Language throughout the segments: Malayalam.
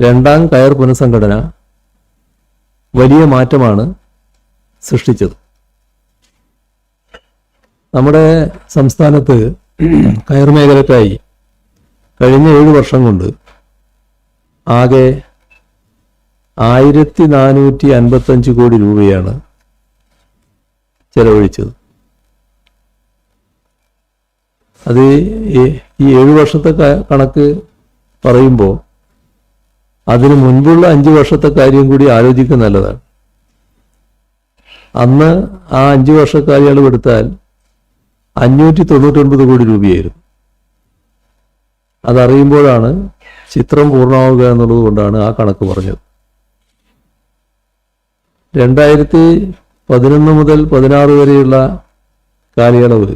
രണ്ടാം കയർ പുനഃസംഘടന വലിയ മാറ്റമാണ് സൃഷ്ടിച്ചത്. നമ്മുടെ സംസ്ഥാനത്ത് കയർ മേഖലക്കായി കഴിഞ്ഞ ഏഴ് വർഷം കൊണ്ട് ആകെ ആയിരത്തി നാനൂറ്റി അൻപത്തഞ്ച് കോടി രൂപയാണ് ചെലവഴിച്ചത്. അത് ഈ- ഏഴ് വർഷത്തെ കണക്ക് പറയുമ്പോൾ അതിനു മുൻപുള്ള അഞ്ചു വർഷത്തെ കാര്യം കൂടി ആലോചിക്കുക നല്ലതാണ്. അന്ന് ആ അഞ്ചു വർഷക്കാലയളവ് എടുത്താൽ അഞ്ഞൂറ്റി തൊണ്ണൂറ്റൊൻപത് കോടി രൂപയായിരുന്നു. അതറിയുമ്പോഴാണ് ചിത്രം പൂർണമാവുക എന്നുള്ളത് കൊണ്ടാണ് ആ കണക്ക് പറഞ്ഞത്. രണ്ടായിരത്തി പതിനൊന്ന് മുതൽ പതിനാറ് വരെയുള്ള കാലയളവ്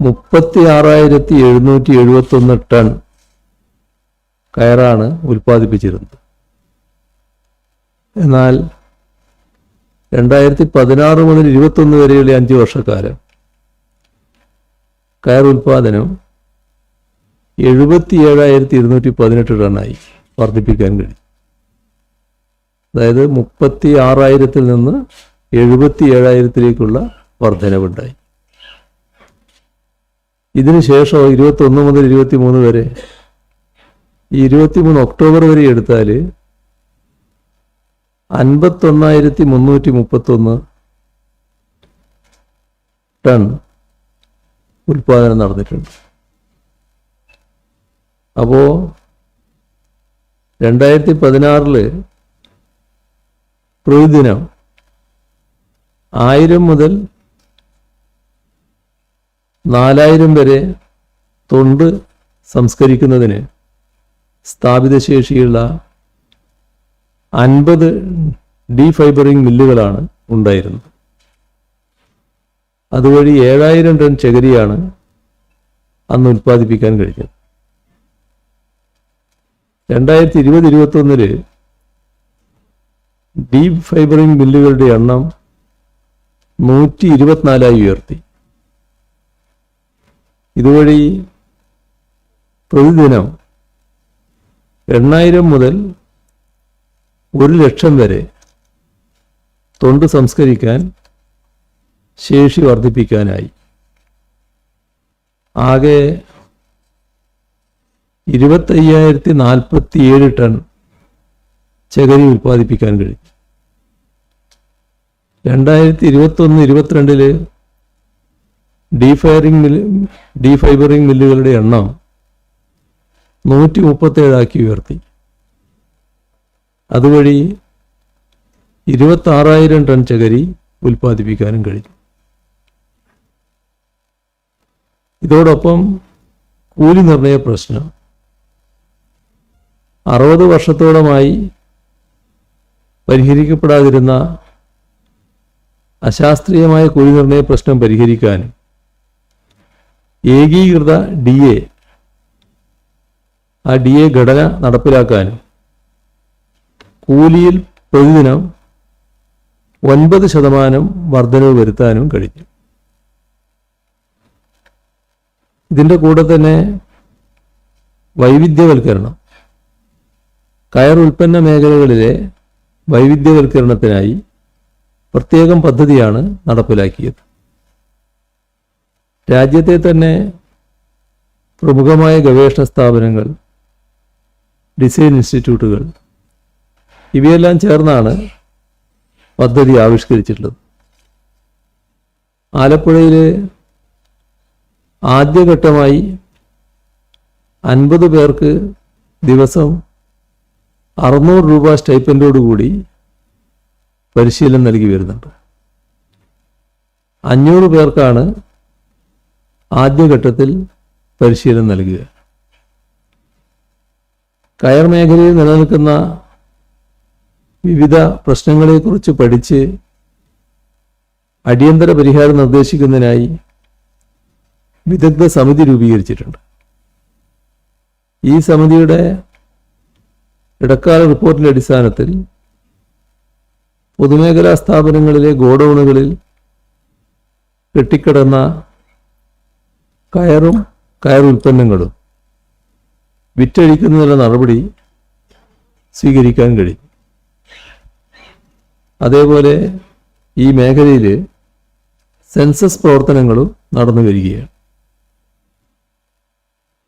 മുപ്പത്തി ആറായിരത്തി എഴുന്നൂറ്റി എഴുപത്തി ഒന്ന് ടൺ കയറാണ് ഉൽപ്പാദിപ്പിച്ചിരുന്നത്. എന്നാൽ രണ്ടായിരത്തി പതിനാറ് മുതൽ ഇരുപത്തൊന്ന് വരെയുള്ള അഞ്ച് വർഷക്കാലം കയർ ഉൽപാദനം എഴുപത്തി ഏഴായിരത്തി ഇരുന്നൂറ്റി പതിനെട്ട് ടണ്ണായി വർദ്ധിപ്പിക്കാൻ കഴിയും അതായത് മുപ്പത്തി ആറായിരത്തിൽ നിന്ന് എഴുപത്തി ഏഴായിരത്തിലേക്കുള്ള വർധനവുണ്ടായി. ഇതിനുശേഷം ഇരുപത്തി ഒന്ന് മുതൽ ഇരുപത്തി മൂന്ന് വരെ ഈ ഇരുപത്തി മൂന്ന് ഒക്ടോബർ വരെ എടുത്താൽ അൻപത്തൊന്നായിരത്തി മുന്നൂറ്റി മുപ്പത്തൊന്ന് ടൺ ഉൽപാദനം നടന്നിട്ടുണ്ട്. അപ്പോൾ രണ്ടായിരത്തി പതിനാറിൽ പ്രതിദിനം ആയിരം മുതൽ നാലായിരം വരെ തൊണ്ട് സംസ്കരിക്കുന്നതിന് സ്ഥാപിത ശേഷിയുള്ള അൻപത് ഡീഫൈബറിംഗ് മില്ലുകളാണ് ഉണ്ടായിരുന്നത്. അതുവഴി ഏഴായിരം ടൺ ചകിരിയാണ് അന്ന് ഉൽപ്പാദിപ്പിക്കാൻ കഴിഞ്ഞത്. രണ്ടായിരത്തി ഇരുപത് ഇരുപത്തി ഒന്നിൽ ഡീപ് ഫൈബറിംഗ് മില്ലുകളുടെ എണ്ണം നൂറ്റി ഇരുപത്തിനാലായി ഉയർത്തി. ഇതുവഴി പ്രതിദിനം എണ്ണായിരം മുതൽ ഒരു ലക്ഷം വരെ തൊണ്ട് സംസ്കരിക്കാൻ ശേഷി വർദ്ധിപ്പിക്കാനായി. ആകെ ഇരുപത്തയ്യായിരത്തി നാൽപ്പത്തി ഏഴ് ടൺ ചകരി ഉൽപ്പാദിപ്പിക്കാൻ കഴിയും. രണ്ടായിരത്തി ഇരുപത്തൊന്ന് ഇരുപത്തിരണ്ടിൽ ഡീഫയറിംഗ് മില്ല് ഡീഫൈബറിംഗ് മില്ലുകളുടെ എണ്ണം നൂറ്റി മുപ്പത്തേഴാക്കി ഉയർത്തി. അതുവഴി ഇരുപത്തി ടൺ ചകരി ഉൽപ്പാദിപ്പിക്കാനും കഴിഞ്ഞു. ഇതോടൊപ്പം കൂലി നിർണയ പ്രശ്നം അറുപത് വർഷത്തോളമായി പരിഹരിക്കപ്പെടാതിരുന്ന അശാസ്ത്രീയമായ കൂലി നിർണയ പ്രശ്നം പരിഹരിക്കാനും ഏകീകൃത ഡി എ ആ ഡി എ ഘടന നടപ്പിലാക്കാനും കൂലിയിൽ പ്രതിദിനം ഒൻപത് ശതമാനം വർധനവ് വരുത്താനും കഴിഞ്ഞു. ഇതിന്റെ കൂടെ തന്നെ വൈവിധ്യവൽക്കരണം. കയർ ഉൽപ്പന്ന മേഖലകളിലെ വൈവിധ്യവൽക്കരണത്തിനായി പ്രത്യേകം പദ്ധതിയാണ് നടപ്പിലാക്കിയത്. രാജ്യത്തെ തന്നെ പ്രമുഖമായ ഗവേഷണ സ്ഥാപനങ്ങൾ ഡിസൈൻ ഇൻസ്റ്റിറ്റ്യൂട്ടുകൾ. ഇവയെല്ലാം ചേർന്നാണ് പദ്ധതി ആവിഷ്കരിച്ചിട്ടുള്ളത്. ആലപ്പുഴയിലെ ആദ്യഘട്ടമായി അൻപത് പേർക്ക് ദിവസം അറുന്നൂറ് രൂപ സ്റ്റൈപ്പൻഡോടുകൂടി പരിശീലനം നൽകി വരുന്നുണ്ട്. അഞ്ഞൂറ് പേർക്കാണ് ആദ്യഘട്ടത്തിൽ പരിശീലനം നൽകുക. കയർ മേഖലയിൽ നിലനിൽക്കുന്ന വിവിധ പ്രശ്നങ്ങളെക്കുറിച്ച് പഠിച്ച് അടിയന്തര പരിഹാരം നിർദ്ദേശിക്കുന്നതിനായി വിദഗ്ധ സമിതി രൂപീകരിച്ചിട്ടുണ്ട്. ഈ സമിതിയുടെ ഇടക്കാല റിപ്പോർട്ടിന്റെ അടിസ്ഥാനത്തിൽ പൊതുമേഖലാ സ്ഥാപനങ്ങളിലെ ഗോഡൌണുകളിൽ കെട്ടിക്കിടന്ന കയറും കയർ ഉൽപ്പന്നങ്ങളും വിറ്റഴിക്കുന്നതിനുള്ള നടപടി സ്വീകരിക്കാൻ കഴിയും. അതേപോലെ ഈ മേഖലയിൽ സെൻസസ് പ്രവർത്തനങ്ങളും നടന്നു വരികയാണ്.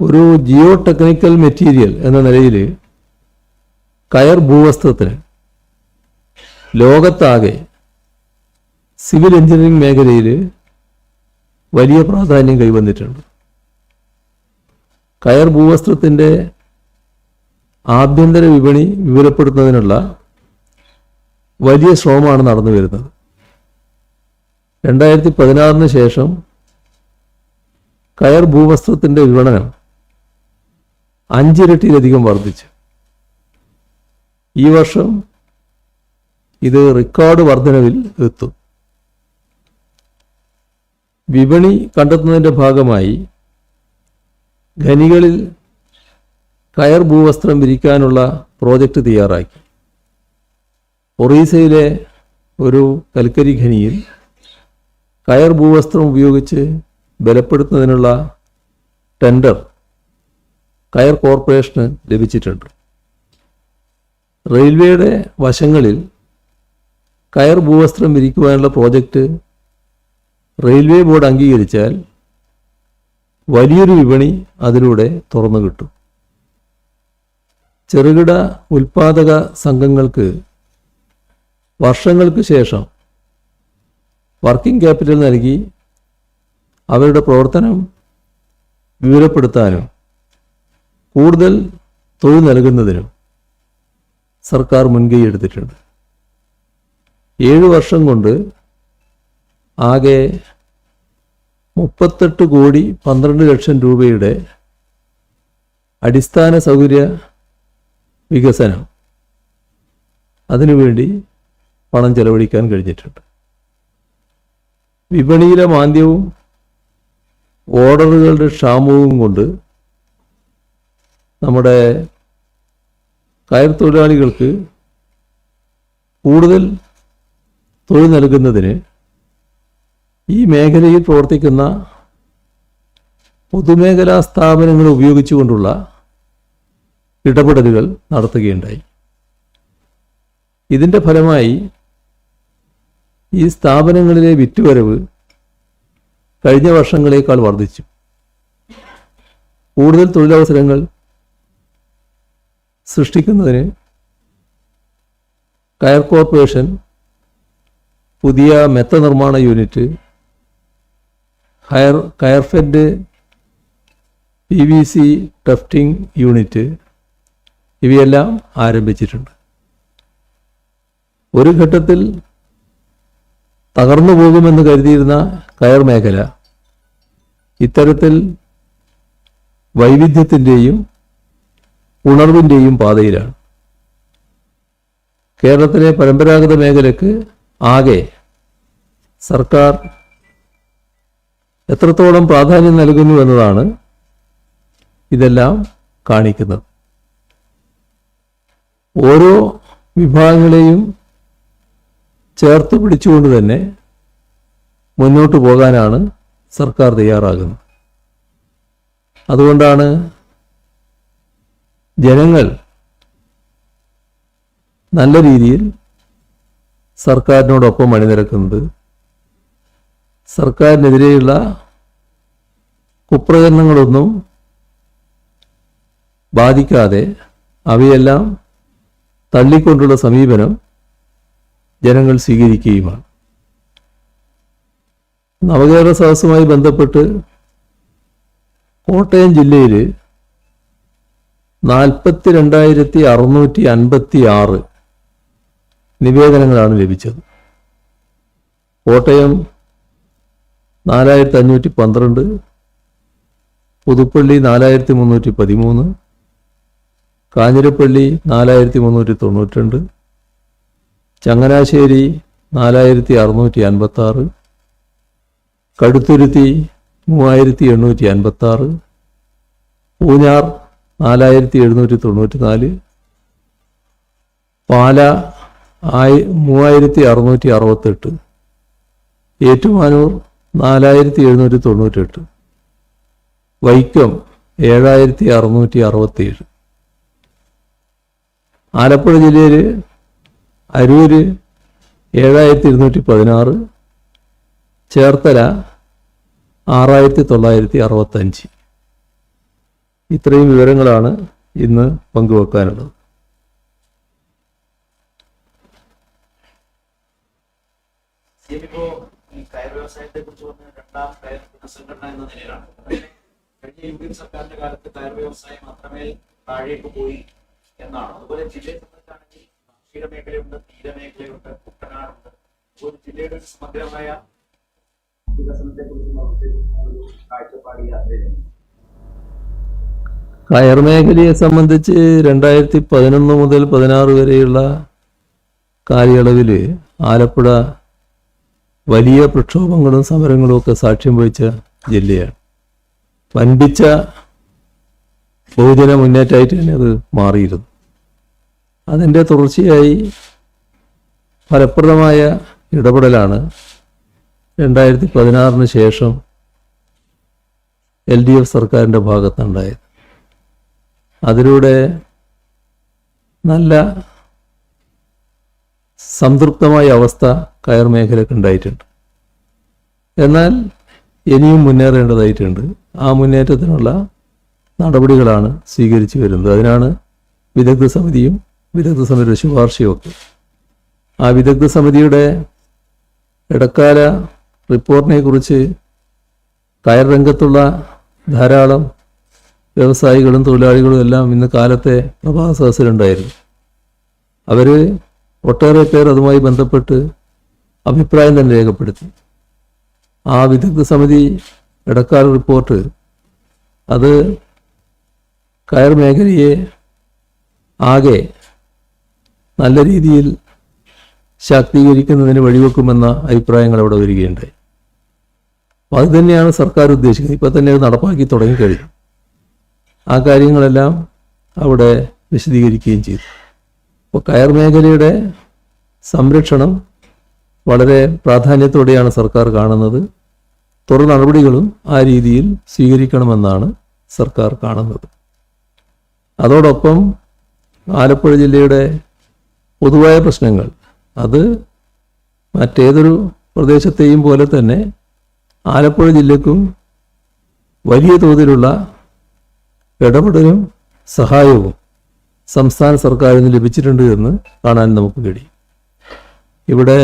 ഒരു ജിയോ ടെക്നിക്കൽ മെറ്റീരിയൽ എന്ന നിലയിൽ കയർ ഭൂവസ്ത്രത്തിന് ലോകത്താകെ സിവിൽ എഞ്ചിനീയറിംഗ് മേഖലയിൽ വലിയ പ്രാധാന്യം കൈവന്നിട്ടുണ്ട്. കയർ ഭൂവസ്ത്രത്തിന്റെ ആഭ്യന്തര വിപണി വിപുലപ്പെടുത്തുന്നതിനുള്ള വലിയ ശ്രമമാണ് നടന്നു വരുന്നത്. രണ്ടായിരത്തി പതിനാറിന് ശേഷം കയർ ഭൂവസ്ത്രത്തിന്റെ വിപണനം അഞ്ചിരട്ടിയിലധികം വർദ്ധിച്ചു. ഈ വർഷം ഇത് റെക്കോർഡ് വർധനവിൽ എത്തും. വിപണി കണ്ടെത്തുന്നതിന്റെ ഭാഗമായി ഖനികളിൽ കയർ ഭൂവസ്ത്രം വിരിക്കാനുള്ള പ്രോജക്റ്റ് തയ്യാറാക്കി. ഒറീസയിലെ ഒരു കൽക്കരി ഖനിയിൽ കയർ ഭൂവസ്ത്രം ഉപയോഗിച്ച് ബലപ്പെടുത്തുന്നതിനുള്ള ടെൻഡർ കയർ കോർപ്പറേഷന് ലഭിച്ചിട്ടുണ്ട്. റെയിൽവേയുടെ വശങ്ങളിൽ കയർ ഭൂവസ്ത്രം വിരിക്കുവാനുള്ള പ്രോജക്റ്റ് റെയിൽവേ ബോർഡ് അംഗീകരിച്ചാൽ വലിയൊരു വിപണി അതിലൂടെ തുറന്നു കിട്ടും. ചെറുകിട ഉൽപാദക സംഘങ്ങൾക്ക് വർഷങ്ങൾക്ക് ശേഷം വർക്കിംഗ് ക്യാപിറ്റൽ നൽകി അവരുടെ പ്രവർത്തനം വിവരപ്പെടുത്താനും കൂടുതൽ തൊഴിൽ നൽകുന്നതിനും സർക്കാർ മുൻകൈ എടുത്തിട്ടുണ്ട്. ഏഴ് വർഷം കൊണ്ട് ആകെ മുപ്പത്തെട്ട് കോടി പന്ത്രണ്ട് ലക്ഷം രൂപയുടെ അടിസ്ഥാന സൗകര്യ വികസനം അതിനുവേണ്ടി പണം ചെലവഴിക്കാൻ കഴിഞ്ഞിട്ടുണ്ട്. വിപണിയിലെ മാന്ദ്യവും ഓർഡറുകളുടെ ക്ഷാമവും കൊണ്ട് നമ്മുടെ കയർ തൊഴിലാളികൾക്ക് കൂടുതൽ തൊഴിൽ നൽകുന്നതിന് ഈ മേഖലയിൽ പ്രവർത്തിക്കുന്ന പൊതുമേഖലാ സ്ഥാപനങ്ങൾ ഉപയോഗിച്ചുകൊണ്ടുള്ള ഇടപെടലുകൾ നടത്തുകയുണ്ടായി. ഇതിന്റെ ഫലമായി ഈ സ്ഥാപനങ്ങളിലെ വിറ്റുവരവ് കഴിഞ്ഞ വർഷങ്ങളേക്കാൾ വർദ്ധിച്ചു. കൂടുതൽ തൊഴിലവസരങ്ങൾ സൃഷ്ടിക്കുന്നതിന് കയർ കോർപ്പറേഷൻ പുതിയ മെത്ത നിർമ്മാണ unit higher Coirfed P V C tufting unit ഇവയെല്ലാം ആരംഭിച്ചിട്ടുണ്ട്. ഒരു ഘട്ടത്തിൽ തകർന്നു പോകുമെന്ന് കരുതിയിരുന്ന കയർ മേഖല ഇത്തരത്തിൽ വൈവിധ്യത്തിന്റെയും ഉണർവിന്റെയും പാതയിലാണ്. കേരളത്തിലെ പരമ്പരാഗത മേഖലയ്ക്ക് ആകെ സർക്കാർ എത്രത്തോളം പ്രാധാന്യം നൽകുന്നു എന്നതാണ് ഇതെല്ലാം കാണിക്കുന്നത്. ഓരോ വിഭാഗങ്ങളെയും ചേർത്ത് പിടിച്ചുകൊണ്ട് തന്നെ മുന്നോട്ട് പോകാനാണ് സർക്കാർ തയ്യാറാകുന്നത്. അതുകൊണ്ടാണ് ജനങ്ങൾ നല്ല രീതിയിൽ സർക്കാരിനോടൊപ്പം അണിനിരക്കുന്നത്. സർക്കാരിനെതിരെയുള്ള കുപ്രചരണങ്ങളൊന്നും ബാധിക്കാതെ അവയെല്ലാം തള്ളിക്കൊണ്ടുള്ള സമീപനം ജനങ്ങൾ സ്വീകരിക്കുകയുമാണ്. നവകേരള സദസ്സുമായി ബന്ധപ്പെട്ട് കോട്ടയം ജില്ലയിൽ നാൽപ്പത്തി രണ്ടായിരത്തി അറുന്നൂറ്റി അൻപത്തി ആറ് നിവേദനങ്ങളാണ് ലഭിച്ചത്. കോട്ടയം നാലായിരത്തി അഞ്ഞൂറ്റി പന്ത്രണ്ട് പുതുപ്പള്ളി നാലായിരത്തി മുന്നൂറ്റി പതിമൂന്ന് കാഞ്ഞിരപ്പള്ളി നാലായിരത്തി മുന്നൂറ്റി തൊണ്ണൂറ്റിരണ്ട് ചങ്ങനാശ്ശേരി നാലായിരത്തി അറുന്നൂറ്റി അൻപത്തി ആറ് കടുത്തുരുത്തി മൂവായിരത്തി എണ്ണൂറ്റി അൻപത്തി ആറ് പൂഞ്ഞാർ നാലായിരത്തി എഴുന്നൂറ്റി തൊണ്ണൂറ്റി നാല് പാല ആയി മൂവായിരത്തി അറുന്നൂറ്റി അറുപത്തെട്ട് ഏറ്റുമാനൂർ നാലായിരത്തി എഴുന്നൂറ്റി തൊണ്ണൂറ്റെട്ട് വൈക്കം ഏഴായിരത്തി അറുന്നൂറ്റി അറുപത്തിയേഴ് ആലപ്പുഴ ജില്ലയിൽ അരൂര് ഏഴായിരത്തി ഇരുന്നൂറ്റി പതിനാറ് ചേർത്തല ആറായിരത്തി തൊള്ളായിരത്തി അറുപത്തഞ്ച് ഇത്രയും വിവരങ്ങളാണ് ഇന്ന് പങ്കുവെക്കാനുള്ളത്. ഇപ്പോ കയർ വ്യവസായത്തെ കുറിച്ച് പറഞ്ഞ രണ്ടാം കയർ പുനഃസംഘടന എന്ന നിലയിലാണ്. കഴിഞ്ഞ യു ഡി എഫ് സർക്കാരിന്റെ കാലത്ത് കയർ വ്യവസായം മാത്രമേ താഴേക്ക് പോയി എന്നാണ്. അതുപോലെ ജില്ലയെ സംബന്ധിച്ചാണെങ്കിൽ കാർഷിക മേഖലയുണ്ട് തീരമേഖലയുണ്ട് കുട്ടനാടുണ്ട്. ഒരു ജില്ലയുടെ ഒരു സമഗ്രമായ വികസനത്തെ കുറിച്ചും ഒരു കാഴ്ചപ്പാട് യാത്രയിലുണ്ട് കയർ മേഖലയെ സംബന്ധിച്ച് രണ്ടായിരത്തി പതിനൊന്ന് മുതൽ പതിനാറ് വരെയുള്ള കാലയളവിൽ ആലപ്പുഴ വലിയ പ്രക്ഷോഭങ്ങളും സമരങ്ങളും ഒക്കെ സാക്ഷ്യം വഹിച്ച ജില്ലയാണ്. വൻപിച്ച ബഹുജന മുന്നേറ്റമായിട്ട് തന്നെ അത് മാറിയിരുന്നു. അതിന്റെ തുടർച്ചയായി ഫലപ്രദമായ ഇടപെടലാണ് രണ്ടായിരത്തി പതിനാറിന് ശേഷം എൽ ഡി എഫ് സർക്കാരിന്റെ ഭാഗത്തുണ്ടായത്. അതിലൂടെ നല്ല സംതൃപ്തമായ അവസ്ഥ കയർ മേഖലയ്ക്ക് ഉണ്ടായിട്ടുണ്ട്. എന്നാൽ ഇനിയും മുന്നേറേണ്ടതായിട്ടുണ്ട്. ആ മുന്നേറ്റത്തിനുള്ള നടപടികളാണ് സ്വീകരിച്ചു വരുന്നത്. അതിനാണ് വിദഗ്ധ സമിതിയും വിദഗ്ധ സമിതിയുടെ ശുപാർശയും ഒക്കെ ആ വിദഗ്ധ സമിതിയുടെ ഇടക്കാല റിപ്പോർട്ടിനെ കുറിച്ച് കയർ രംഗത്തുള്ള ധാരാളം വ്യവസായികളും തൊഴിലാളികളും എല്ലാം ഇന്ന് കാലത്തെ പ്രഭാത സദസ്സിലുണ്ടായിരുന്നു അവർ ഒട്ടേറെ പേർ അതുമായി ബന്ധപ്പെട്ട് അഭിപ്രായം തന്നെ രേഖപ്പെടുത്തി. ആ വിദഗ്ധ സമിതി ഇടക്കാല റിപ്പോർട്ട്. അത് കയർ മേഖലയെ ആകെ നല്ല രീതിയിൽ ശാക്തീകരിക്കുന്നതിന് വഴിവെക്കുമെന്ന അഭിപ്രായങ്ങൾ അവിടെ വരികയുണ്ടായി. അപ്പം അത് തന്നെയാണ് സർക്കാർ ഉദ്ദേശിക്കുന്നത്. ഇപ്പം തന്നെ അത് നടപ്പാക്കി തുടങ്ങിക്കഴിഞ്ഞു ആ കാര്യങ്ങളെല്ലാം അവിടെ വിശദീകരിക്കുകയും ചെയ്തു. അപ്പോൾ കയർ മേഖലയുടെ സംരക്ഷണം വളരെ പ്രാധാന്യത്തോടെയാണ് സർക്കാർ കാണുന്നത്. തുടർ നടപടികളും ആ രീതിയിൽ സ്വീകരിക്കണമെന്നാണ് സർക്കാർ കാണുന്നത്. അതോടൊപ്പം ആലപ്പുഴ ജില്ലയുടെ പൊതുവായ പ്രശ്നങ്ങൾ അത് മറ്റേതൊരു പ്രദേശത്തെയും പോലെ തന്നെ ആലപ്പുഴ ജില്ലക്കും വലിയ തോതിലുള്ള ഇടപെടലും സഹായവും സംസ്ഥാന സർക്കാരിന് ലഭിച്ചിട്ടുണ്ട് എന്ന് കാണാൻ നമുക്ക് കഴിയും. ഇവിടെ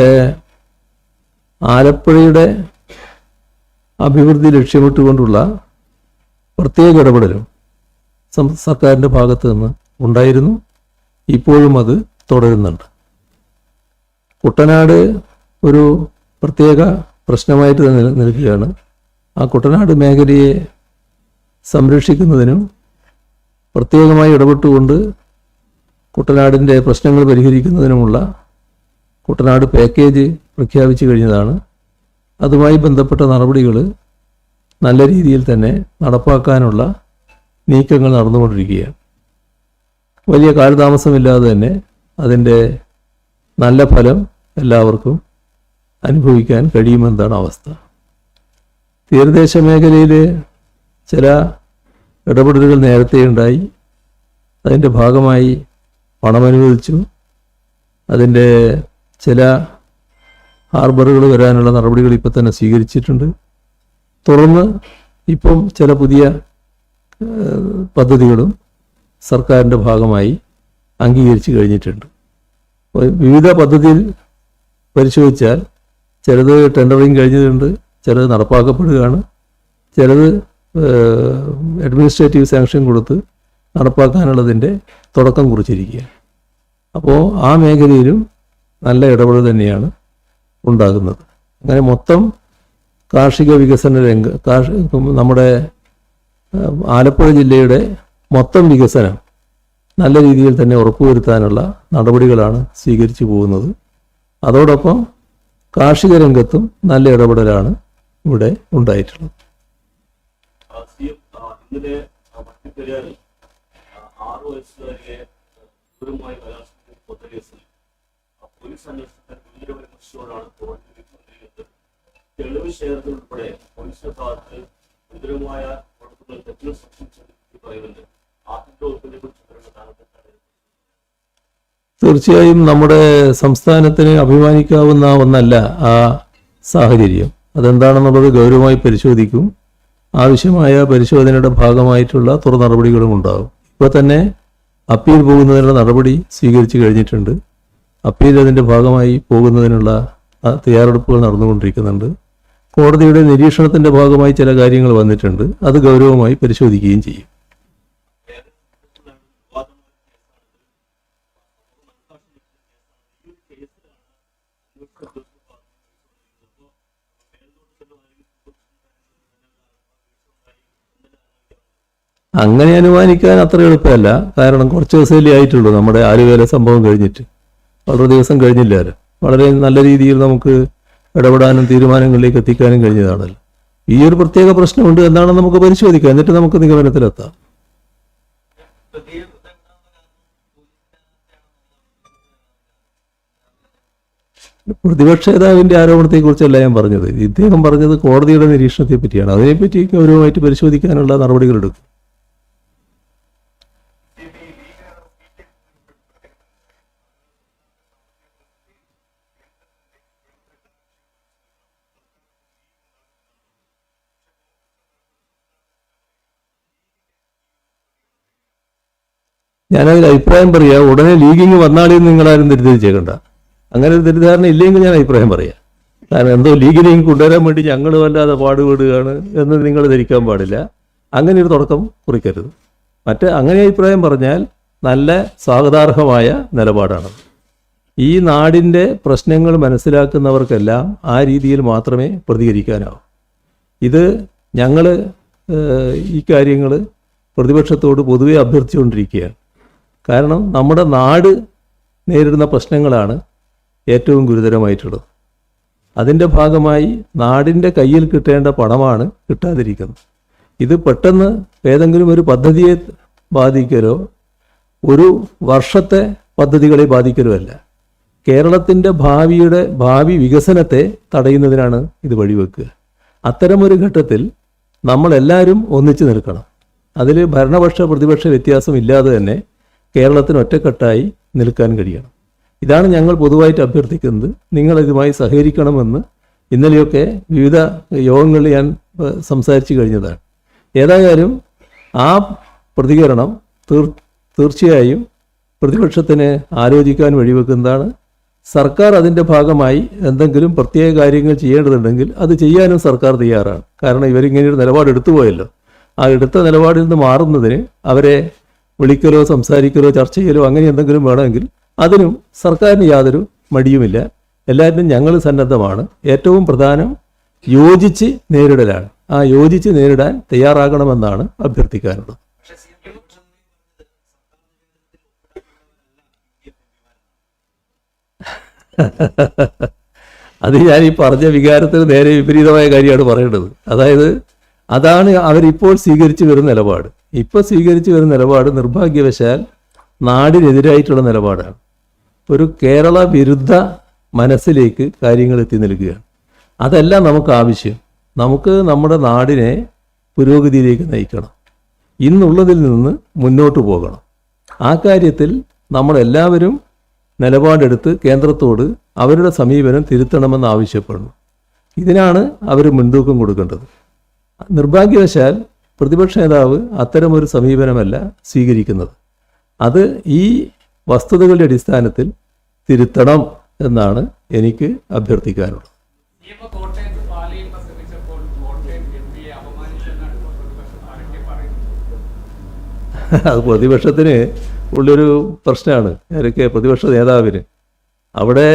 ആലപ്പുഴയുടെ അഭിവൃദ്ധി ലക്ഷ്യമിട്ടുകൊണ്ടുള്ള പ്രത്യേക ഇടപെടലും സർക്കാരിന്റെ ഭാഗത്ത് നിന്ന് ഉണ്ടായിരുന്നു. ഇപ്പോഴും അത് തുടരുന്നുണ്ട്. കുട്ടനാട് ഒരു പ്രത്യേക പ്രശ്നമായിട്ട് തന്നെ നിൽക്കുകയാണ്. ആ കുട്ടനാട് മേഖലയെ സംരക്ഷിക്കുന്നതിനും പ്രത്യേകമായി ഇടപെട്ടുകൊണ്ട് കുട്ടനാടിന്റെ പ്രശ്നങ്ങൾ പരിഹരിക്കുന്നതിനുമുള്ള കുട്ടനാട് പാക്കേജ് പ്രഖ്യാപിച്ചു കഴിഞ്ഞതാണ്. അതുമായി ബന്ധപ്പെട്ട നടപടികൾ നല്ല രീതിയിൽ തന്നെ നടപ്പാക്കാനുള്ള നീക്കങ്ങൾ നടന്നുകൊണ്ടിരിക്കുകയാണ്. വലിയ കാലതാമസമില്ലാതെ തന്നെ അതിന്റെ നല്ല ഫലം എല്ലാവർക്കും അനുഭവിക്കാൻ കഴിയുമെന്നതാണ് അവസ്ഥ. തീരദേശ മേഖലയിൽ ചില ഇടപെടലുകൾ നേരത്തെ ഉണ്ടായി. അതിന്റെ ഭാഗമായി പണമനുവദിച്ചു. അതിന്റെ ചില ഹാർബറുകൾ വരാനുള്ള നടപടികൾ ഇപ്പം തന്നെ സ്വീകരിച്ചിട്ടുണ്ട്. തുടർന്ന് ഇപ്പം ചില പുതിയ പദ്ധതികളും സർക്കാരിന്റെ ഭാഗമായി അംഗീകരിച്ചു കഴിഞ്ഞിട്ടുണ്ട്. വിവിധ പദ്ധതിയിൽ പരിശോധിച്ചാൽ ചിലത് ടെൻഡറിങ് കഴിഞ്ഞിട്ടുണ്ട് ചിലത് നടപ്പാക്കപ്പെടുകയാണ്. ചിലത് അഡ്മിനിസ്ട്രേറ്റീവ് സാങ്ഷൻ കൊടുത്ത് നടപ്പാക്കാനുള്ളതിന്റെ തുടക്കം കുറിച്ചിരിക്കുകയാണ്. അപ്പോൾ ആ മേഖലയിലും നല്ല ഇടപെടൽ തന്നെയാണ്. ഉണ്ടാകുന്നത്. അങ്ങനെ മൊത്തം കാർഷിക വികസന രംഗ നമ്മുടെ ആലപ്പുഴ ജില്ലയുടെ മൊത്തം വികസനം നല്ല രീതിയിൽ തന്നെ ഉറപ്പുവരുത്താനുള്ള നടപടികളാണ് സ്വീകരിച്ചു പോകുന്നത്. അതോടൊപ്പം കാർഷിക രംഗത്തും നല്ല ഇടപെടലാണ് ഇവിടെ ഉണ്ടായിട്ടുള്ളത്. ആറ് വയസ്സുകാരിയെ ക്രൂരമായി ബലാത്സംഗം കൊന്ന കേസിൽ ആ, പോലീസ് അന്വേഷണത്തിൽ ഒരു മുഷ്ടിയോടാണ് തോന്നിയത് തെളിവ് ശേഖരത്തിൽ ഉൾപ്പെടെ പോലീസിന്റെ ഭാഗത്ത് ഗുരുതരമായ തീർച്ചയായും നമ്മുടെ സംസ്ഥാനത്തിന് അഭിമാനിക്കാവുന്ന ഒന്നല്ല ആ സാഹചര്യം. അതെന്താണെന്നുള്ളത് ഗൗരവമായി പരിശോധിക്കും. ആവശ്യമായ പരിശോധനയുടെ ഭാഗമായിട്ടുള്ള തുറ നടപടികളും ഉണ്ടാകും. ഇപ്പോൾ തന്നെ അപ്പീൽ പോകുന്നതിനുള്ള നടപടി സ്വീകരിച്ചു കഴിഞ്ഞിട്ടുണ്ട്. അപ്പീൽ അതിന്റെ ഭാഗമായി പോകുന്നതിനുള്ള തയ്യാറെടുപ്പുകൾ നടന്നുകൊണ്ടിരിക്കുന്നുണ്ട്. കോടതിയുടെ നിരീക്ഷണത്തിന്റെ ഭാഗമായി ചില കാര്യങ്ങൾ വന്നിട്ടുണ്ട്. അത് ഗൗരവമായി പരിശോധിക്കുകയും ചെയ്യും. അങ്ങനെ അനുമാനിക്കാൻ അത്ര എളുപ്പമല്ല. കാരണം കുറച്ച് ദിവസമല്ലേ ആയിട്ടുള്ളൂ. നമ്മുടെ ആലുവേല സംഭവം കഴിഞ്ഞിട്ട്. വളരെ ദിവസം കഴിഞ്ഞില്ലല്ലോ വളരെ നല്ല രീതിയിൽ നമുക്ക് ഇടപെടാനും തീരുമാനങ്ങളിലേക്ക് എത്തിക്കാനും കഴിഞ്ഞതാണല്ലോ. ഈ ഒരു പ്രത്യേക പ്രശ്നമുണ്ട് എന്താണെന്ന് നമുക്ക് പരിശോധിക്കാം. എന്നിട്ട് നമുക്ക് നിഗമനത്തിലെത്താം. പ്രതിപക്ഷ നേതാവിന്റെ ആരോപണത്തെ കുറിച്ചല്ല ഞാൻ പറഞ്ഞത്. ഇദ്ദേഹം പറഞ്ഞത് കോടതിയുടെ നിരീക്ഷണത്തെ പറ്റിയാണ് അതിനെപ്പറ്റി ഗൗരവമായിട്ട് പരിശോധിക്കാനുള്ള നടപടികൾ ഞാനതിൽ അഭിപ്രായം പറയാ. ഉടനെ ലീഗിങ് വന്നാളെയും നിങ്ങളാരും തെറ്റിദ്ധരിച്ചേക്കണ്ട. അങ്ങനെ ഒരു തെറ്റിദ്ധാരണ ഇല്ലെങ്കിൽ ഞാൻ അഭിപ്രായം പറയാം. കാരണം എന്തോ ലീഗിനെയും കൊണ്ടുവരാൻ വേണ്ടി ഞങ്ങൾ വല്ലാതെ പാടുപെടുകയാണ് എന്ന് നിങ്ങൾ ധരിക്കാൻ പാടില്ല. അങ്ങനെ ഒരു തുടക്കം കുറിക്കരുത്. മറ്റ് അങ്ങനെ അഭിപ്രായം പറഞ്ഞാൽ നല്ല സ്വാഗതാർഹമായ നിലപാടാണ്. ഈ നാടിന്റെ പ്രശ്നങ്ങൾ മനസ്സിലാക്കുന്നവർക്കെല്ലാം ആ രീതിയിൽ മാത്രമേ പ്രതികരിക്കാനാവൂ. ഇത് ഞങ്ങൾ ഈ കാര്യങ്ങൾ പ്രതിപക്ഷത്തോട് പൊതുവെ അഭ്യർത്ഥിച്ചുകൊണ്ടിരിക്കുകയാണ്. കാരണം നമ്മുടെ നാട് നേരിടുന്ന പ്രശ്നങ്ങളാണ് ഏറ്റവും ഗുരുതരമായിട്ടുള്ളത്. അതിന്റെ ഭാഗമായി നാടിന്റെ കയ്യിൽ കിട്ടേണ്ട പണമാണ് കിട്ടാതിരിക്കുന്നത്. ഇത് പെട്ടെന്ന് ഏതെങ്കിലും ഒരു പദ്ധതിയെ ബാധിക്കലോ ഒരു വർഷത്തെ പദ്ധതികളെ ബാധിക്കലുമല്ല കേരളത്തിന്റെ ഭാവിയുടെ ഭാവി വികസനത്തെ തടയുന്നതിനാണ് ഇത് വഴിവെക്കുക. അത്തരമൊരു ഘട്ടത്തിൽ നമ്മളെല്ലാവരും ഒന്നിച്ചു നിൽക്കണം. അതിൽ ഭരണപക്ഷ പ്രതിപക്ഷ വ്യത്യാസം ഇല്ലാതെ തന്നെ കേരളത്തിന് ഒറ്റക്കെട്ടായി നിൽക്കാൻ കഴിയണം. ഇതാണ് ഞങ്ങൾ പൊതുവായിട്ട് അഭ്യർത്ഥിക്കുന്നത്. നിങ്ങൾ ഇതുമായി സഹകരിക്കണമെന്ന് ഇന്നലെയൊക്കെ വിവിധ യോഗങ്ങളിൽ ഞാൻ സംസാരിച്ചു കഴിഞ്ഞതാണ്. ഏതായാലും ആ പ്രതികരണം തീർ തീർച്ചയായും പ്രതിപക്ഷത്തിന് ആലോചിക്കാൻ വഴിവെക്കുന്നതാണ്. സർക്കാർ അതിന്റെ ഭാഗമായി എന്തെങ്കിലും പ്രത്യേക കാര്യങ്ങൾ ചെയ്യേണ്ടതുണ്ടെങ്കിൽ അത് ചെയ്യാനും സർക്കാർ തയ്യാറാണ്. കാരണം ഇവരിങ്ങനെ ഒരു നിലപാട് എടുത്തു പോയല്ലോ. ആ എടുത്ത നിലപാടിൽ നിന്ന് മാറുന്നതിന് അവരെ വിളിക്കലോ സംസാരിക്കലോ ചർച്ച ചെയ്യലോ അങ്ങനെ എന്തെങ്കിലും വേണമെങ്കിൽ അതിനും സർക്കാരിന് യാതൊരു മടിയുമില്ല. എല്ലാറ്റിനും ഞങ്ങൾ സന്നദ്ധമാണ്. ഏറ്റവും പ്രധാനം യോജിച്ച് നേരിടലാണ്. ആ യോജിച്ച് നേരിടാൻ തയ്യാറാകണമെന്നാണ് അഭ്യർത്ഥിക്കാനുള്ളത്. അത് ഞാൻ ഈ പറഞ്ഞ വികാരത്തിന് നേരെ വിപരീതമായ കാര്യമാണ് പറയേണ്ടത്. അതായത് അതാണ് അവരിപ്പോൾ സ്വീകരിച്ചു വരുന്ന നിലപാട്. ഇപ്പോൾ സ്വീകരിച്ചു വരുന്ന നിലപാട് നിർഭാഗ്യവശാൽ നാടിനെതിരായിട്ടുള്ള നിലപാടാണ്. ഒരു കേരള വിരുദ്ധ മനസ്സിലേക്ക് കാര്യങ്ങൾ എത്തി നിൽക്കുകയാണ്. അതല്ല നമുക്ക് ആവശ്യം. നമുക്ക് നമ്മുടെ നാടിനെ പുരോഗതിയിലേക്ക് നയിക്കണം. ഇന്നുള്ളതിൽ നിന്ന് മുന്നോട്ട് പോകണം. ആ കാര്യത്തിൽ നമ്മളെല്ലാവരും നിലപാടെടുത്ത് കേന്ദ്രത്തോട് അവരുടെ സമീപനം തിരുത്തണമെന്ന് ആവശ്യപ്പെടുന്നു. ഇതിനാണ് അവർ മുൻതൂക്കം കൊടുക്കേണ്ടത്. നിർഭാഗ്യവശാൽ പ്രതിപക്ഷ നേതാവ് അത്തരമൊരു സമീപനമല്ല സ്വീകരിക്കുന്നത്. അത് ഈ വസ്തുതകളുടെ അടിസ്ഥാനത്തിൽ തിരുത്തണം എന്നാണ് എനിക്ക് അഭ്യർത്ഥിക്കാനുള്ളത്. അത് പ്രതിപക്ഷത്തിന് ഉള്ളൊരു പ്രശ്നമാണ്. ആരൊക്കെ പ്രതിപക്ഷ നേതാവിന്. അവിടെ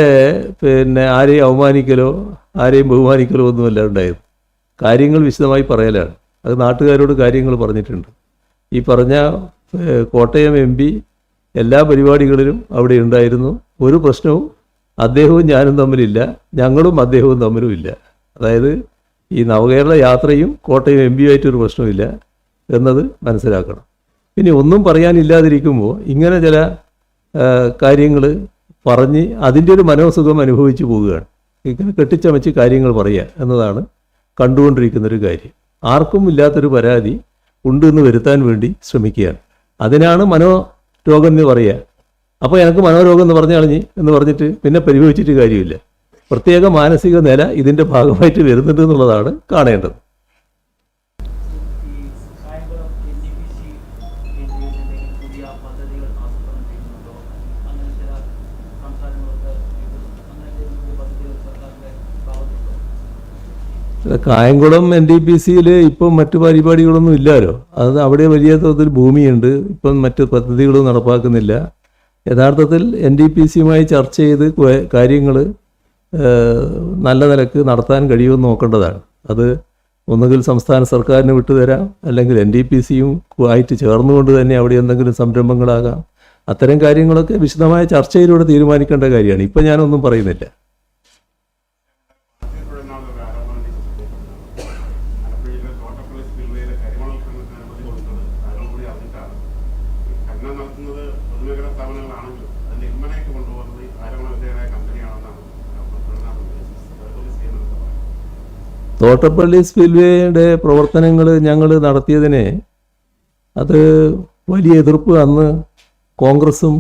പിന്നെ ആരെയും അവമാനിക്കലോ ആരെയും ബഹുമാനിക്കലോ ഒന്നുമല്ല ഉണ്ടായത്. കാര്യങ്ങൾ വിശദമായി പറയലാണ്. അത് നാട്ടുകാരോട് കാര്യങ്ങൾ പറഞ്ഞിട്ടുണ്ട്. ഈ പറഞ്ഞ കോട്ടയം എം പി എല്ലാ പരിപാടികളിലും അവിടെ ഉണ്ടായിരുന്നു. ഒരു പ്രശ്നവും അദ്ദേഹവും ഞാനും തമ്മിലില്ല. ഞങ്ങളും അദ്ദേഹവും തമ്മിലും ഇല്ല അതായത് ഈ നവകേരള യാത്രയും കോട്ടയം എം പിയുമായിട്ടൊരു പ്രശ്നമില്ല എന്നത് മനസ്സിലാക്കണം. പിന്നെ ഒന്നും പറയാനില്ലാതിരിക്കുമ്പോൾ ഇങ്ങനെ ചില കാര്യങ്ങൾ പറഞ്ഞ് അതിന്റെ ഒരു മനോസുഖം അനുഭവിച്ചു പോവുകയാണ്. ഇങ്ങനെ കെട്ടിച്ചമച്ച് കാര്യങ്ങൾ പറയുക എന്നതാണ് കണ്ടുകൊണ്ടിരിക്കുന്നൊരു കാര്യം. ആർക്കും ഇല്ലാത്തൊരു പരാതി ഉണ്ട് എന്ന് വരുത്താൻ വേണ്ടി ശ്രമിക്കുകയാണ്. അതിനാണ് മനോരോഗം എന്ന് പറയുക. അപ്പോൾ എനിക്ക് മനോരോഗം എന്ന് പറഞ്ഞു കളഞ്ഞ് എന്ന് പറഞ്ഞിട്ട് പിന്നെ പരിഭവിച്ചിട്ട് കാര്യമില്ല. പ്രത്യേക മാനസിക നില ഇതിന്റെ ഭാഗമായിട്ട് വരുന്നുണ്ട് എന്നുള്ളതാണ് കാണേണ്ടത്. കായംകുളം എൻ ഡി പി സിയിൽ ഇപ്പം മറ്റു പരിപാടികളൊന്നും ഇല്ലല്ലോ അത് അവിടെ വലിയ തോതിൽ ഭൂമിയുണ്ട്. ഇപ്പം മറ്റു പദ്ധതികളും നടപ്പാക്കുന്നില്ല. യഥാർത്ഥത്തിൽ എൻ ഡി പി സിയുമായി ചർച്ച ചെയ്ത് കാര്യങ്ങൾ നല്ല നിലയ്ക്ക് നടത്താൻ കഴിയുമെന്ന് നോക്കേണ്ടതാണ്. അത് ഒന്നുകിൽ സംസ്ഥാന സർക്കാരിന് വിട്ടുതരാം അല്ലെങ്കിൽ എൻ ഡി പി സിയും ആയിട്ട് ചേർന്നുകൊണ്ട് തന്നെ അവിടെ എന്തെങ്കിലും സംരംഭങ്ങളാകാം. അത്തരം കാര്യങ്ങളൊക്കെ വിശദമായ ചർച്ചയിലൂടെ തീരുമാനിക്കേണ്ട കാര്യമാണ്. ഇപ്പം ഞാനൊന്നും പറയുന്നില്ല. തോട്ടപ്പള്ളി സ്പിൽവേയുടെ പ്രവർത്തനങ്ങൾ ഞങ്ങൾ നടത്തിയതിനെ അത് വലിയ എതിർപ്പ് അന്ന് കോൺഗ്രസും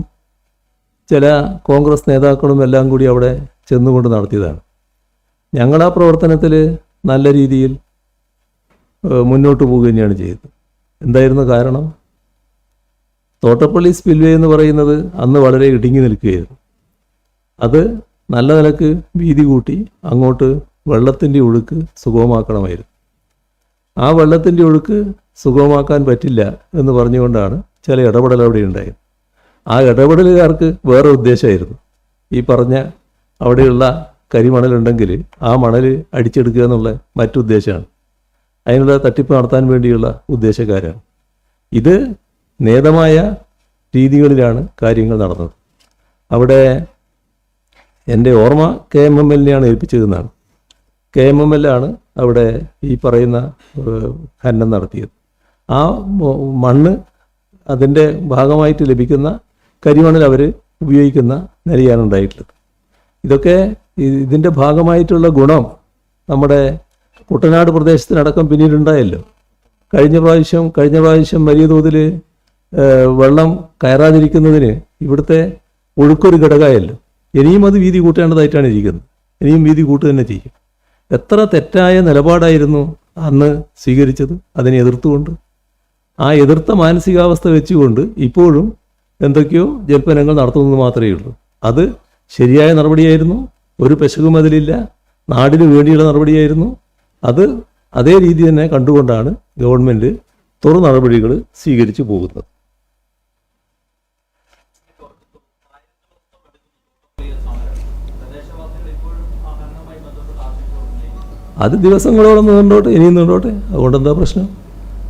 ചില കോൺഗ്രസ് നേതാക്കളും എല്ലാം കൂടി അവിടെ ചെന്നുകൊണ്ട് നടത്തിയതാണ്. ഞങ്ങൾ ആ പ്രവർത്തനത്തിൽ നല്ല രീതിയിൽ മുന്നോട്ട് പോവുക തന്നെയാണ് ചെയ്തത്. എന്തായിരുന്നു കാരണം? തോട്ടപ്പള്ളി സ്പിൽവേ എന്ന് പറയുന്നത് അന്ന് വളരെ ഇടുങ്ങി നിൽക്കുകയായിരുന്നു. അത് നല്ല നിലയ്ക്ക് വീതി കൂട്ടി അങ്ങോട്ട് വെള്ളത്തിന്റെ ഒഴുക്ക് സുഗമമാക്കണമായിരുന്നു. ആ വെള്ളത്തിന്റെ ഒഴുക്ക് സുഗമമാക്കാൻ പറ്റില്ല എന്ന് പറഞ്ഞുകൊണ്ടാണ് ചില ഇടപെടൽ അവിടെ ഉണ്ടായത്. ആ ഇടപെടലുകാർക്ക് വേറെ ഉദ്ദേശമായിരുന്നു. ഈ പറഞ്ഞ അവിടെയുള്ള കരിമണലുണ്ടെങ്കിൽ ആ മണൽ അടിച്ചെടുക്കുക എന്നുള്ള മറ്റുദ്ദേശമാണ്. അതിനുള്ള തട്ടിപ്പ് നടത്താൻ വേണ്ടിയുള്ള ഉദ്ദേശക്കാരാണ്. ഇത് നേതമായ രീതികളിലാണ് കാര്യങ്ങൾ നടന്നത്. അവിടെ എന്റെ ഓർമ്മ കെ എം എം എല്ലിനെയാണ് ഏൽപ്പിച്ചതെന്നാണ്. കെ എം എം എൽ ആണ് അവിടെ ഈ പറയുന്ന ഖനനം നടത്തിയത്. ആ മണ്ണ് അതിന്റെ ഭാഗമായിട്ട് ലഭിക്കുന്ന കരിമണ്ണിൽ അവർ ഉപയോഗിക്കുന്ന നിലയാണ് ഉണ്ടായിട്ടുള്ളത്. ഇതൊക്കെ ഇതിന്റെ ഭാഗമായിട്ടുള്ള ഗുണം നമ്മുടെ കുട്ടനാട് പ്രദേശത്തിനടക്കം പിന്നീടുണ്ടായല്ലോ. കഴിഞ്ഞ പ്രാവശ്യം കഴിഞ്ഞ പ്രാവശ്യം വലിയ തോതിൽ വെള്ളം കയറാതിരിക്കുന്നതിന് ഇവിടുത്തെ ഒഴുക്കൊരു ഘടകമായല്ലോ. ഇനിയും അത് വീതി കൂട്ടേണ്ടതായിട്ടാണ് ഇരിക്കുന്നത്. ഇനിയും വീതി കൂട്ടുക തന്നെ ചെയ്യും. എത്ര തെറ്റായ നിലപാടായിരുന്നു അന്ന് സ്വീകരിച്ചത് അതിനെ എതിർത്തുകൊണ്ട്? ആ എതിർത്ത മാനസികാവസ്ഥ വെച്ചുകൊണ്ട് ഇപ്പോഴും എന്തൊക്കെയോ ജൽപ്പനങ്ങൾ നടത്തുന്നത് മാത്രമേ ഉള്ളൂ. അത് ശരിയായ നടപടിയായിരുന്നു ഒരു പെശകും അതിലില്ല നാടിന് വേണ്ടിയുള്ള നടപടിയായിരുന്നു. അത് അതേ രീതി തന്നെ കണ്ടുകൊണ്ടാണ് ഗവൺമെന്റ് തുറ നടപടികൾ സ്വീകരിച്ചു പോകുന്നത്. അത് ദിവസങ്ങളോളം നീണ്ടോട്ടെ ഇനിയും നീണ്ടോട്ടെ അതുകൊണ്ട് എന്താ പ്രശ്നം?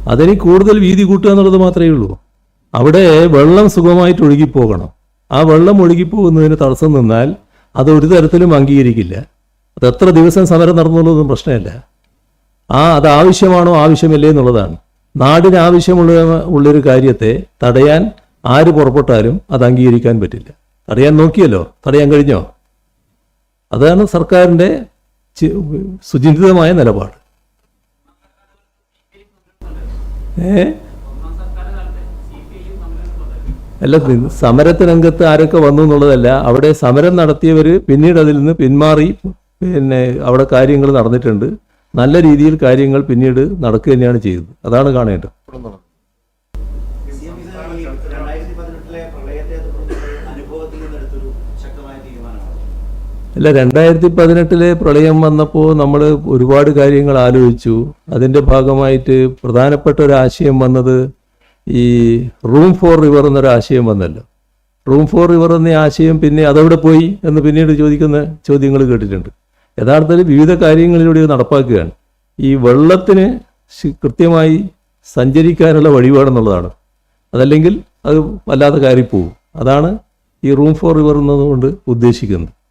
അതിനി കൂടുതൽ വീതി കൂട്ടുക എന്നുള്ളത് മാത്രമേ ഉള്ളൂ. അവിടെ വെള്ളം സുഖമായിട്ട് ഒഴുകിപ്പോകണം. ആ വെള്ളം ഒഴുകിപ്പോകുന്നതിന് തടസ്സം നിന്നാൽ അത് ഒരു തരത്തിലും അംഗീകരിക്കില്ല. അത് എത്ര ദിവസം സമരം നടന്നുള്ളതൊന്നും പ്രശ്നമല്ല. ആ അത് ആവശ്യമാണോ ആവശ്യമില്ലേ എന്നുള്ളതാണ്. നാടിന് ആവശ്യമുള്ള ഉള്ളൊരു കാര്യത്തെ തടയാൻ ആര് പുറപ്പെട്ടാലും അത് അംഗീകരിക്കാൻ പറ്റില്ല. തടയാൻ നോക്കിയല്ലോ? തടയാൻ കഴിഞ്ഞോ? അതാണ് സർക്കാരിന്റെ സുചിന്തിതമായ നിലപാട്. ഏ? അല്ല സമരത്തിനംഗത്ത് ആരൊക്കെ വന്നു എന്നുള്ളതല്ല അവിടെ സമരം നടത്തിയവർ പിന്നീട് അതിൽ നിന്ന് പിന്മാറി പിന്നെ അവിടെ കാര്യങ്ങൾ നടന്നിട്ടുണ്ട്. നല്ല രീതിയിൽ കാര്യങ്ങൾ പിന്നീട് നടക്കുക തന്നെയാണ് ചെയ്തത് അതാണ് കാണേണ്ടത് സി എം ഇത് ഈ രണ്ടായിരത്തി പതിനെട്ടിലെ പ്രളയത്തെ തുടർന്നുള്ള അനുഭവത്തിൽ നിന്നെടുത്തൊരു ശക്തമായ തീരുമാനമാണ് അല്ല രണ്ടായിരത്തി പതിനെട്ടിലെ പ്രളയം വന്നപ്പോൾ നമ്മൾ ഒരുപാട് കാര്യങ്ങൾ ആലോചിച്ചു. അതിന്റെ ഭാഗമായിട്ട് പ്രധാനപ്പെട്ട ഒരു ആശയം വന്നത് ഈ റൂം ഫോർ റിവർ എന്നൊരു ആശയം വന്നല്ലോ. റൂം ഫോർ റിവർ എന്ന ആശയം പിന്നെ അതെവിടെ പോയി എന്ന് പിന്നീട് ചോദിക്കുന്ന ചോദ്യങ്ങൾ കേട്ടിട്ടുണ്ട്. യഥാർത്ഥത്തിൽ വിവിധ കാര്യങ്ങളിലൂടെ നടപ്പാക്കുകയാണ്. ഈ വെള്ളത്തിന് കൃത്യമായി സഞ്ചരിക്കാനുള്ള വഴിപാടെന്നുള്ളതാണ്. അതല്ലെങ്കിൽ അത് വല്ലാതെ കയറിപ്പോവും. അതാണ് ഈ റൂം ഫോർ റിവർ എന്നതുകൊണ്ട് ഉദ്ദേശിക്കുന്നത്.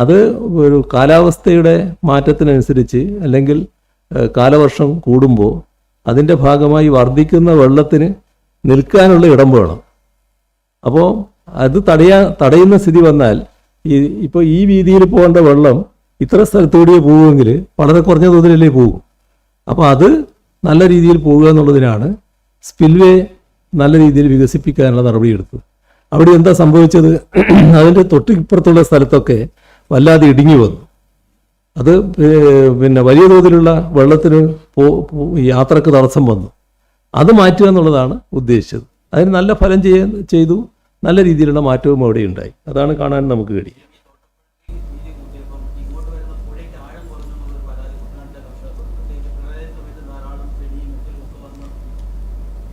അത് ഒരു കാലാവസ്ഥയുടെ മാറ്റത്തിനനുസരിച്ച് അല്ലെങ്കിൽ കാലവർഷം കൂടുമ്പോൾ അതിന്റെ ഭാഗമായി വർദ്ധിക്കുന്ന വെള്ളത്തിന് നിൽക്കാനുള്ള ഇടം വേണം. അപ്പോൾ അത് തടയാ തടയുന്ന സ്ഥിതി വന്നാൽ ഈ ഇപ്പോൾ ഈ വീതിയിൽ പോകേണ്ട വെള്ളം ഇത്ര സ്ഥലത്തൂടിയേ പോകുമെങ്കിൽ വളരെ കുറഞ്ഞ തോതിലല്ലേ പോകും. അപ്പോൾ അത് നല്ല രീതിയിൽ പോവുക എന്നുള്ളതിനാണ് സ്പിൽവേ നല്ല രീതിയിൽ വികസിപ്പിക്കാനുള്ള നടപടിയെടുത്തത്. അവിടെ എന്താ സംഭവിച്ചത്? അതിന്റെ തൊട്ടിപ്പുറത്തുള്ള സ്ഥലത്തൊക്കെ വല്ലാതെ ഇടുങ്ങി വന്നു. അത് പിന്നെ വലിയ തോതിലുള്ള വെള്ളത്തിന് യാത്രയ്ക്ക് തടസ്സം വന്നു. അത് മാറ്റുക എന്നുള്ളതാണ് ഉദ്ദേശിച്ചത്. അതിന് നല്ല ഫലം ചെയ്തു. നല്ല രീതിയിലുള്ള മാറ്റവും അവിടെ ഉണ്ടായി. അതാണ് കാണാൻ നമുക്ക് കഴിയും വീതി കൂട്ടിയപ്പം ഇങ്ങോട്ട് വരുന്ന പുഴയ്ക്ക് ആഴം കുറഞ്ഞു എന്നുള്ളൊരു പരാതി കുട്ടനാട്ടിലെ കർഷകർക്ക് പ്രത്യേകിച്ച് പ്രളയ സമയത്ത് ധാരാളം ചെടിയും മെറ്റലും ഒക്കെ വന്ന്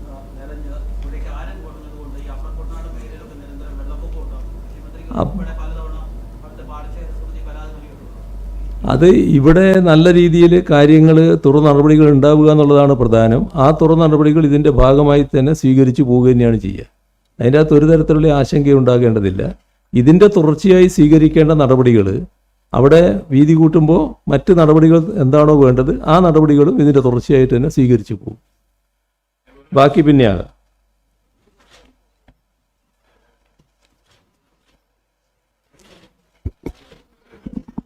ആ, നിറഞ്ഞ് പുഴയ്ക്ക് ആഴം കുറഞ്ഞതുകൊണ്ട് ഈ അപ്പർ കുട്ടനാട് മേഖലയിലൊക്കെ നിരന്തരം വെള്ളപ്പൊക്കം ഉണ്ടാകും കൃഷിമന്ത്രിക്ക് അപ്പ- ഉൾപ്പെടെ പലതവണ അവിടുത്തെ പാടശേഖര സമിതി പരാതി നൽകിയിട്ടുണ്ട് അത് ഇവിടെ നല്ല രീതിയിൽ കാര്യങ്ങൾ തുറ നടപടികൾ ഉണ്ടാവുക എന്നുള്ളതാണ് പ്രധാനം. ആ തുറ നടപടികൾ ഇതിന്റെ ഭാഗമായി തന്നെ സ്വീകരിച്ചു പോവുക തന്നെയാണ് ചെയ്യുക. അതിന്റെ അകത്ത് ഒരു തരത്തിലുള്ള ആശങ്ക ഉണ്ടാകേണ്ടതില്ല. ഇതിന്റെ തുടർച്ചയായി സ്വീകരിക്കേണ്ട നടപടികൾ അവിടെ വീതി കൂട്ടുമ്പോൾ മറ്റ് നടപടികൾ എന്താണോ വേണ്ടത് ആ നടപടികളും ഇതിന്റെ തുടർച്ചയായിട്ട് തന്നെ സ്വീകരിച്ചു പോകും ബാക്കി പിന്നെ ആകാം